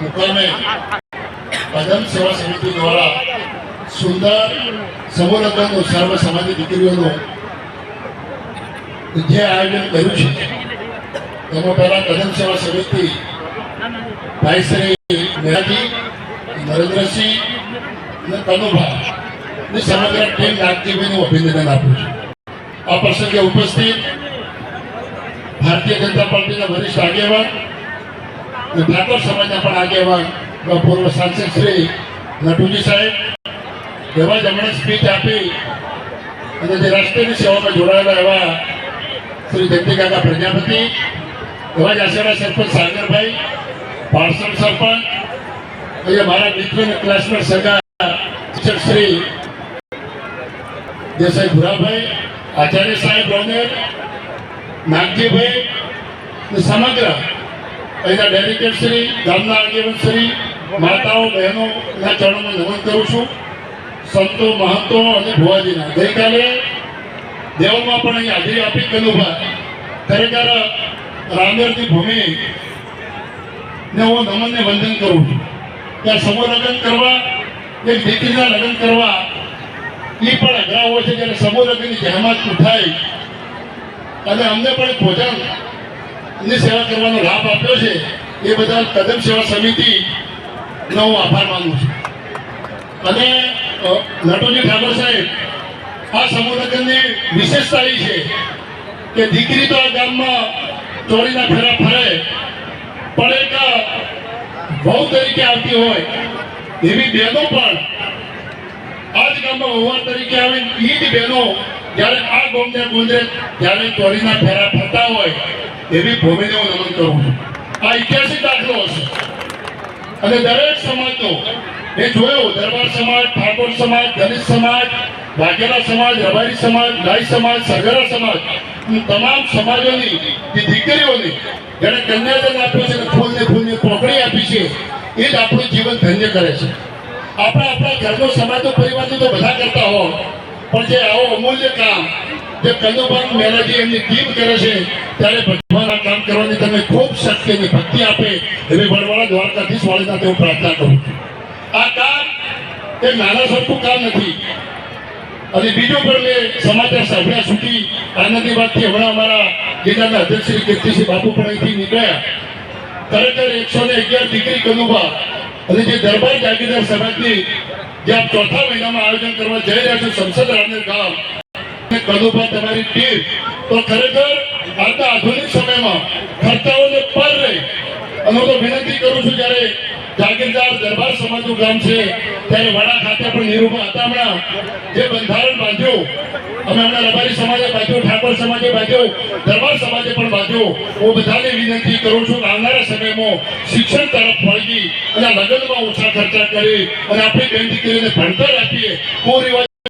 મુકામે પદમ સેવા સમિતિ દ્વારા સુંદર સમૂહ લગ્નનું સર્વ સમાજની દીકરીઓનું જે આયોજન કર્યું છે. તેમાં પહેલા કદમ સેવા સમિતિ ભાઈ શ્રી મેરાજી નરેન્દ્રસિંહ અને કનુભા સમગ્ર ટીમ નાગજીભાઈનું અભિનંદન આપું છું. આ પ્રસંગે ઉપસ્થિત ભારતીય જનતા પાર્ટીના વરિષ્ઠ આગેવાન ઠાકોર સમાજના પણ આગેવાન પૂર્વ સાંસદ શ્રી લટુજી સાહેબ એવા જેમણે સ્પીચ આપી અને જે રાષ્ટ્રની સેવામાં જોડાયેલા એવા શ્રી જયંતિકાકા પ્રજાપતિ, એવા જ આશેરા સરપંચ સાગરભાઈ, પાર્સલ સરપંચ અને મારા મિત્ર અને ક્લાસમેટ સગા શિક્ષક શ્રી દેસાઈ ભુરાભાઈ, આચાર્ય સાહેબ રોનેર નાગજીભાઈ સમગ્ર અહીંના ડેલિગેટ શ્રી, ગામના આગેવાન શ્રી, માતાઓ બહેનો ના ચરણોમાં નમન કરું છું. સંતો, મહંતો અને ભુવાજીના. ગઈકાલે દેવમાં પણ અહીં હાજરી આપી કનુભા ખરેખર રામેરની ભૂમિ ને હું નમનને વંદન કરું છું. ત્યાં સમૂહ લગ્ન કરવા, એક દીકરીના લગ્ન કરવા એ પણ અઘરા હોય છે. જ્યારે સમૂહ લગ્નની જહેમત ઉઠાય, અને અમને પણ ભોજન ની સેવા કરવાનો લાભ આપ્યો છે, એ બદલ કદમ સેવા સમિતિ નો હું આભાર માનું છું. અને નટોજી ઠાકોર સાહેબ, આ સમૂહ વિશેષતા એ છે કે દીકરી તો આ ગામમાં ચોરીના ફેરા ફરે, પણ એક વહુ તરીકે આવતી હોય, એવી બહેનો પણ આ જ ગામમાં વહુવાર તરીકે આવે એ જ બહેનો જ્યારે આ ગોમને ગુંજે જ્યારે ચોરીના ફેરા ફરતા હોય એવી ભૂમિને હું નમન કરું છું. આ ઐતિહાસિક દાખલો હશે. અને દરેક સમાજનો એ જોયો, દરબાર સમાજ, ઠાકોર સમાજ, દલિત સમાજ, વાઘેલા સમાજ, રબારી સમાજ, ગાય સમાજ, સગરા સમાજ તમામ સમાજોની, જે દીકરીઓની જેને કન્યાદાન આપ્યું છે ફૂલને ફૂલને પોકડી આપી છે, એ જ આપણું જીવન ધન્ય કરે છે. આપણા આપણા ઘરનો સમાજનો પરિવારથી તો બધા કરતા હો પણ જે આવો અમૂલ્ય કામ જે કનુભાઈ મહેરાજી એમની ટીમ કરે છે, ત્યારે ભગવાન આ કામ કરવાની તમે ખૂબ શક્તિ અને ભક્તિ આપે એવી વડવાળા દ્વારકાધીશ વાળીના હું પ્રાર્થના કરું છું. આ કામ એ નાના સરખું કામ નથી. અને બીજું પણ મેં સમાચાર સાંભળ્યા સુધી આનંદી વાતથી હમણાં અમારા જિલ્લાના અધ્યક્ષ શ્રી કીર્તિસિંહ બાપુ પણ અહીંથી નીકળ્યા. ખરેખર એકસો ને અગિયાર ડિગ્રી કનુભા અને જે દરબાર જાગીરદાર સમાજની જે આપ ચોથા મહિનામાં આયોજન કરવા જઈ રહ્યા છે સંસદ રામદેવ ગામ. અને તમારી ટીમ. તો ખરેખર આજના આધુનિક સમયમાં ખર્ચાઓને પર રહી અને તો વિનંતી કરું છું જ્યારે જાગીરદાર દરબાર સમાજનું ગામ છે, ત્યારે વડા ખાતે પણ નિરૂપા હતા હમણાં. જે બંધારણ બાંધ્યું, અમે હમણાં રબારી સમાજે બાંધ્યું, ઠાકોર સમાજે બાંધ્યું, દરબાર સમાજે બાંધ્યું હું બધાને છું શિક્ષણ તરફ વળગી અને લગ્નમાં ઓછા ખર્ચા કરી અને આપણી બેન દીકરીને ભણતર આપીએ. કુરિવાજ